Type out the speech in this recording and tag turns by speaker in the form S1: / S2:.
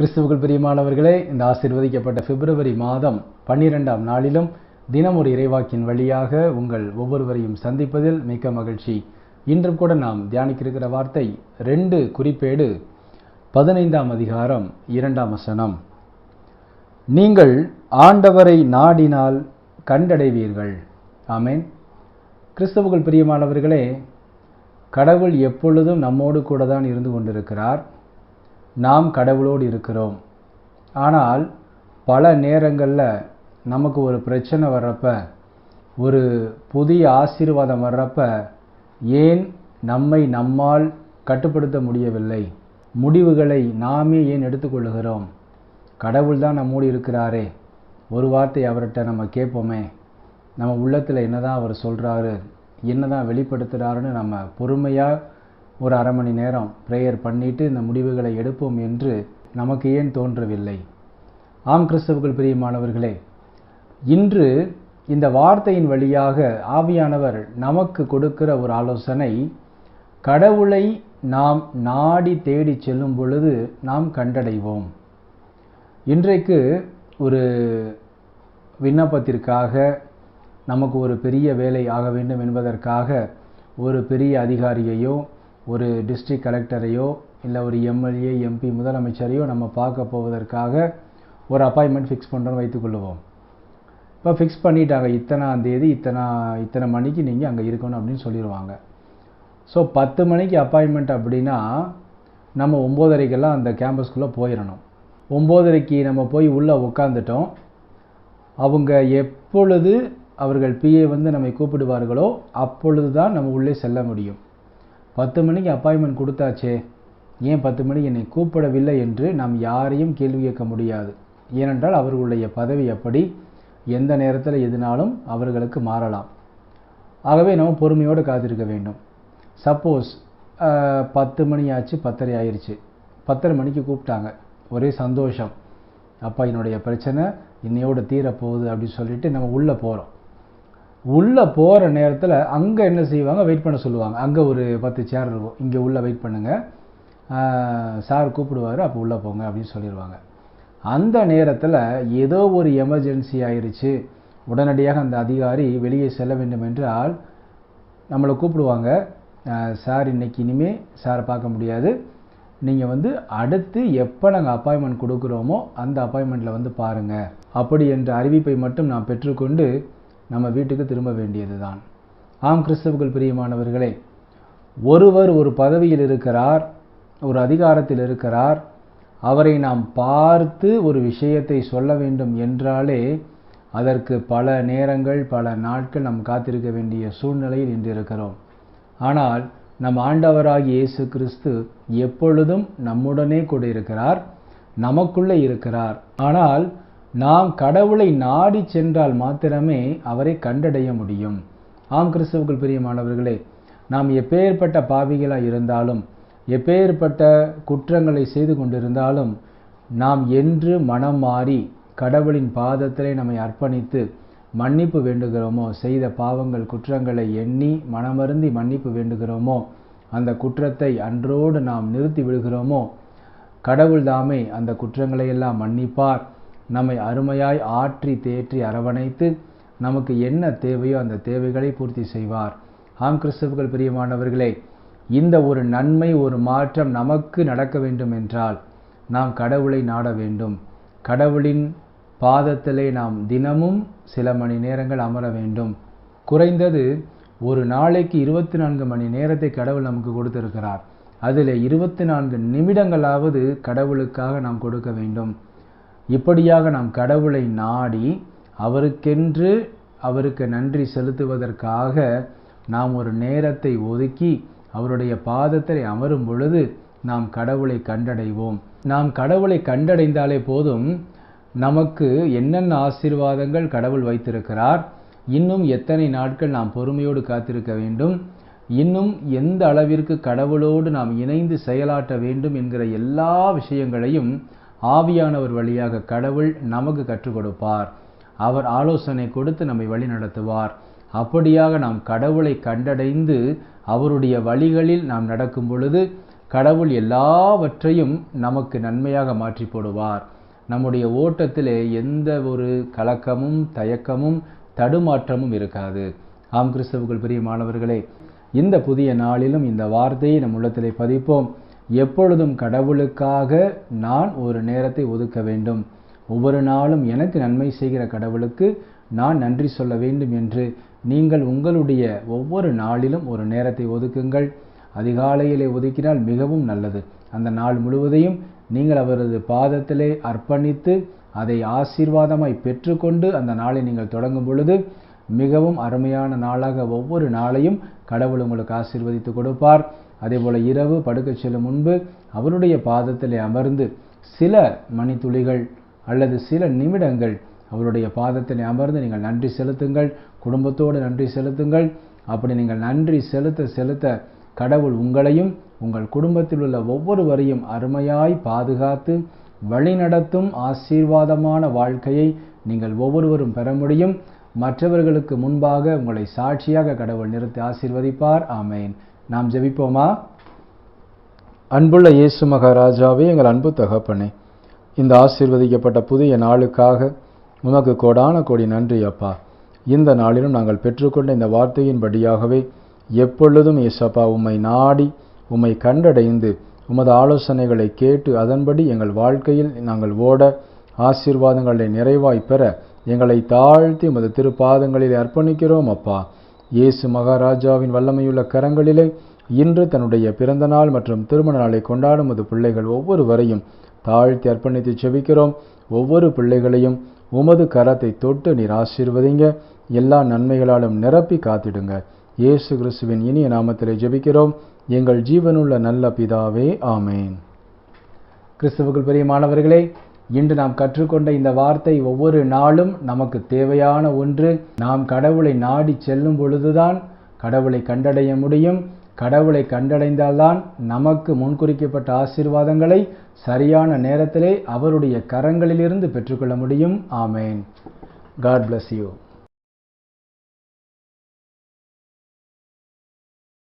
S1: கிறிஸ்துவுக்குள் பிரியமானவர்களே இந்த ஆசீர்வதிக்கப்பட்ட பிப்ரவரி மாதம் பன்னிரெண்டாம் நாளிலும் தினம் ஒரு இறைவாக்கின் வழியாக உங்கள் ஒவ்வொருவரையும் சந்திப்பதில் மிக்க மகிழ்ச்சி. இன்றும் கூட நாம் தியானிக்கிருக்கிற வார்த்தை ரெண்டு குறிப்பேடு பதினைந்தாம் அதிகாரம் இரண்டாம் வசனம். நீங்கள் ஆண்டவரை நாடினால் கண்டடைவீர்கள். ஆமேன். கிறிஸ்தவுகள் பிரியமானவர்களே கடவுள் எப்பொழுதும் நம்மோடு கூட தான் இருந்து கொண்டிருக்கிறார். நாம் கடவுளோடு இருக்கிறோம். ஆனால் பல நேரங்களில் நமக்கு ஒரு பிரச்சனை வர்றப்ப ஒரு புதிய ஆசீர்வாதம் வர்றப்ப ஏன் நம்மை நம்மால் கட்டுப்படுத்த முடியவில்லை? முடிவுகளை நாமே ஏன் எடுத்துக்கொள்ளுகிறோம்? கடவுள் தான் நம்மோடு இருக்கிறாரே. ஒரு வார்த்தை அவர்கிட்ட நம்ம கேட்போமே நம்ம உள்ளத்தில் என்னதான் அவர் சொல்கிறாரு என்னதான் வெளிப்படுத்துகிறாருன்னு நம்ம பொறுமையாக ஒரு அரை மணி நேரம் ப்ரேயர் பண்ணிட்டு இந்த முடிவுகளை எடுப்போம் என்று நமக்கு ஏன் தோன்றவில்லை? ஆம் கிறிஸ்தவர்கள் பிரியமானவர்களே இன்று இந்த வார்த்தையின் வழியாக ஆவியானவர் நமக்கு கொடுக்கிற ஒரு ஆலோசனை கடவுளை நாம் நாடி தேடி செல்லும் பொழுது நாம் கண்டடைவோம். இன்றைக்கு ஒரு விண்ணப்பத்திற்காக நமக்கு ஒரு பெரிய வேலை ஆக வேண்டும் என்பதற்காக ஒரு பெரிய அதிகாரியையோ ஒரு டிஸ்ட்ரிக்ட் கலெக்டரையோ இல்லை ஒரு எம்எல்ஏ எம்பி முதலமைச்சரையோ நம்ம பார்க்க போவதற்காக ஒரு அப்பாயின்மெண்ட் ஃபிக்ஸ் பண்ணுறோன்னு வைத்துக்கொள்ளுவோம் இப்போ ஃபிக்ஸ் பண்ணிட்டாங்க. இத்தனாம் தேதி இத்தனை இத்தனை மணிக்கு நீங்கள் அங்கே இருக்கணும் அப்படின்னு சொல்லிடுவாங்க ஸோ பத்து மணிக்கு அப்பாயின்மெண்ட் அப்படின்னா நம்ம ஒம்போதரைக்கெல்லாம் அந்த கேம்பஸ்குள்ளே போயிடணும். ஒம்போதரைக்கு நம்ம போய் உள்ளே உட்காந்துட்டோம் அவங்க எப்பொழுது அவர்கள் பிஏ வந்து நம்மை கூப்பிடுவார்களோ அப்பொழுது தான் நம்ம உள்ளே செல்ல முடியும். பத்து மணிக்கு அப்பாயின்மெண்ட் கொடுத்தாச்சே. ஏன் பத்து மணிக்கு என்னை கூப்பிடவில்லை என்று நாம் யாரையும் கேள்வி கேட்க முடியாது. ஏனென்றால் அவர்களுடைய பதவி அப்படி எந்த நேரத்தில் எதுனாலும் அவர்களுக்கு மாறலாம். ஆகவே நம்ம பொறுமையோடு காத்திருக்க வேண்டும். சப்போஸ் பத்து மணி ஆச்சு பத்தரை ஆயிடுச்சு பத்தரை மணிக்கு கூப்பிட்டாங்க. ஒரே சந்தோஷம். அப்பா என்னுடைய பிரச்சனை இன்னையோடு தீரப்போகுது அப்படின்னு சொல்லிட்டு நம்ம உள்ளே போகிறோம் உள்ளே போகிற நேரத்தில் அங்கே என்ன செய்வாங்க? வெயிட் பண்ண சொல்லுவாங்க. அங்கே ஒரு பத்து சேர் இருக்கும். இங்கே உள்ளே வெயிட் பண்ணுங்கள் சார் கூப்பிடுவார். அப்போ உள்ளே போங்க அப்படின்னு சொல்லிடுவாங்க அந்த நேரத்தில் ஏதோ ஒரு எமர்ஜென்சி ஆயிடுச்சு உடனடியாக அந்த அதிகாரி வெளியே செல்ல வேண்டும் என்றால் நம்மளை கூப்பிடுவாங்க. சார் இன்னைக்கு இனிமேல் சாரை பார்க்க முடியாது. நீங்கள் வந்து அடுத்து எப்போ நாங்கள் அப்பாயின்மெண்ட் கொடுக்குறோமோ அந்த அப்பாயின்மெண்ட்டில் வந்து பாருங்கள் அப்படி என்ற அறிவிப்பை மட்டும் நான் பெற்றுக்கொண்டு நம்ம வீட்டுக்கு திரும்ப வேண்டியது தான் ஆம் கிறிஸ்தவர்கள் பிரியமானவர்களே ஒருவர் ஒரு பதவியில் இருக்கிறார் ஒரு அதிகாரத்தில் இருக்கிறார் அவரை நாம் பார்த்து ஒரு விஷயத்தை சொல்ல வேண்டும் என்றாலே அதற்கு பல நேரங்கள் பல நாட்கள் நாம் காத்திருக்க வேண்டிய சூழ்நிலையில் நின்றிருக்கிறோம். ஆனால் நம் ஆண்டவராகிய இயேசு கிறிஸ்து எப்பொழுதும் நம்முடனே கூட இருக்கிறார் நமக்குள்ளே இருக்கிறார். ஆனால் நாம் கடவுளை நாடி சென்றால் மாத்திரமே அவரை கண்டடைய முடியும். ஆம் கிறிஸ்துவுக்குள் பிரியமானவர்களே நாம் எப்பேற்பட்ட பாவிகளாக இருந்தாலும் எப்பேற்பட்ட குற்றங்களை செய்து கொண்டிருந்தாலும் நாம் என்று மனம் மாறி கடவுளின் பாதத்திலே நம்மை அர்ப்பணித்து மன்னிப்பு வேண்டுகிறோமோ செய்த பாவங்கள் குற்றங்களை எண்ணி மனமருந்தி மன்னிப்பு வேண்டுகிறோமோ அந்த குற்றத்தை அன்றோடு நாம் நிறுத்தி விடுகிறோமோ கடவுள் தாமே அந்த குற்றங்களை எல்லாம் மன்னிப்பார். நம்மை அருமையாய் ஆற்றி தேற்றி அரவணைத்து நமக்கு என்ன தேவையோ அந்த தேவைகளை பூர்த்தி செய்வார். ஆம் கிறிஸ்தவர்கள் பிரியமானவர்களே இந்த ஒரு நன்மை ஒரு மாற்றம் நமக்கு நடக்க வேண்டும் என்றால் நாம் கடவுளை நாட வேண்டும். கடவுளின் பாதத்திலே நாம் தினமும் சில மணி நேரங்கள் அமர வேண்டும். குறைந்தது ஒரு நாளைக்கு இருபத்தி நான்கு மணி நேரத்தை கடவுள் நமக்கு கொடுத்திருக்கிறார். அதில் இருபத்தி நான்கு நிமிடங்களாவது கடவுளுக்காக நாம் கொடுக்க வேண்டும். இப்படியாக நாம் கடவுளை நாடி அவருக்கென்று அவருக்கு நன்றி செலுத்துவதற்காக நாம் ஒரு நேரத்தை ஒதுக்கி அவருடைய பாதத்தை அமரும் பொழுது நாம் கடவுளை கண்டடைவோம். நாம் கடவுளை கண்டடைந்தாலே போதும் நமக்கு என்னென்ன ஆசீர்வாதங்கள் கடவுள் வைத்திருக்கிறார் இன்னும் எத்தனை நாட்கள் நாம் பொறுமையோடு காத்திருக்க வேண்டும் இன்னும் எந்த அளவிற்கு கடவுளோடு நாம் இணைந்து செயலாற்ற வேண்டும் என்கிற எல்லா விஷயங்களையும் ஆவியானவர் வழியாக கடவுள் நமக்கு கற்றுக் கொடுப்பார். அவர் ஆலோசனை கொடுத்து நம்மை வழி நடத்துவார். அப்படியாக நாம் கடவுளை கண்டடைந்து அவருடைய வழிகளில் நாம் நடக்கும் பொழுது கடவுள் எல்லாவற்றையும் நமக்கு நன்மையாக மாற்றி போடுவார். நம்முடைய ஓட்டத்திலே எந்த ஒரு கலக்கமும் தயக்கமும் தடுமாற்றமும் இருக்காது. ஆம் கிறிஸ்தவுக்குள் பெரிய மாணவர்களே இந்த புதிய நாளிலும் இந்த வார்த்தையை நம் உள்ளத்திலே பதிப்போம். எப்பொழுதும் கடவுளுக்காக நான் ஒரு நேரத்தை ஒதுக்க வேண்டும். ஒவ்வொரு நாளும் எனக்கு நன்மை செய்கிற கடவுளுக்கு நான் நன்றி சொல்ல வேண்டும் என்று நீங்கள் உங்களுடைய ஒவ்வொரு நாளிலும் ஒரு நேரத்தை ஒதுக்குங்கள். அதிகாலையிலே ஒதுக்கினால் மிகவும் நல்லது. அந்த நாள் முழுவதையும் நீங்கள் அவரது பாதத்திலே அர்ப்பணித்து அதை ஆசீர்வாதமாய் பெற்றுக்கொண்டு அந்த நாளை நீங்கள் தொடங்கும் பொழுது மிகவும் அருமையான நாளாக ஒவ்வொரு நாளையும் கடவுள் உங்களுக்கு ஆசீர்வதித்து கொடுப்பார். அதேபோல இரவு படுக்கச் செல்லும் முன்பு அவருடைய பாதத்தில் அமர்ந்து சில மணித்துளிகள் அல்லது சில நிமிடங்கள் அவருடைய பாதத்திலே அமர்ந்து நீங்கள் நன்றி செலுத்துங்கள் குடும்பத்தோடு நன்றி செலுத்துங்கள். அப்படி நீங்கள் நன்றி செலுத்த செலுத்த கடவுள் உங்களையும் உங்கள் குடும்பத்தில் உள்ள ஒவ்வொருவரையும் அருமையாய் பாதுகாத்து வழிநடத்தும் ஆசீர்வாதமான வாழ்க்கையை நீங்கள் ஒவ்வொருவரும் பெற முடியும். மற்றவர்களுக்கு முன்பாக உங்களை சாட்சியாக கடவுள் நிறுத்தி ஆசீர்வதிப்பார். ஆமேன். நாம் ஜெபிப்போமா? அன்புள்ள இயேசு மகாராஜாவே எங்கள் அன்பு தகப்பனே இந்த ஆசீர்வதிக்கப்பட்ட புதிய நாளுக்காக உமக்கு கோடான கோடி நன்றி அப்பா. இந்த நாளிலும் நாங்கள் பெற்றுக்கொண்ட இந்த வார்த்தையின்படியாகவே எப்பொழுதும் இயேசப்பா உம்மை நாடி உம்மை கண்டடைந்து உமது ஆலோசனைகளை கேட்டு அதன்படி எங்கள் வாழ்க்கையில் நாங்கள் ஓட ஆசீர்வாதங்களை நிறைவாய் பெற எங்களை தாழ்த்தி உமது திருப்பாதங்களில் அர்ப்பணிக்கிறோம் அப்பா. இயேசு மகாராஜாவின் வல்லமையுள்ள கரங்களிலே இன்று தன்னுடைய பிறந்த நாள் மற்றும் திருமண நாளை கொண்டாடும் உமது பிள்ளைகள் ஒவ்வொருவரையும் தாழ்த்தி அர்ப்பணித்து செபிக்கிறோம். ஒவ்வொரு பிள்ளைகளையும் உமது கரத்தை தொட்டு நீர் ஆசீர்வதிங்க. எல்லா நன்மைகளாலும் நிரப்பி காத்திடுங்க. இயேசு கிறிஸ்துவின் இனிய நாமத்திலே ஜெபிக்கிறோம். எங்கள் ஜீவனுள்ள நல்ல பிதாவே ஆமேன். கிறிஸ்துவுக்குள் பிரியமானவர்களே இன்று நாம் கற்றுக்கொண்ட இந்த வார்த்தை ஒவ்வொரு நாளும் நமக்கு தேவையான ஒன்று. நாம் கடவுளை நாடி செல்லும் பொழுதுதான் கடவுளை கண்டடைய முடியும். கடவுளை கண்டடைந்தால்தான் நமக்கு முன்குறிக்கப்பட்ட ஆசீர்வாதங்களை சரியான நேரத்திலே அவருடைய கரங்களிலிருந்து பெற்றுக்கொள்ள முடியும். ஆமேன். God bless you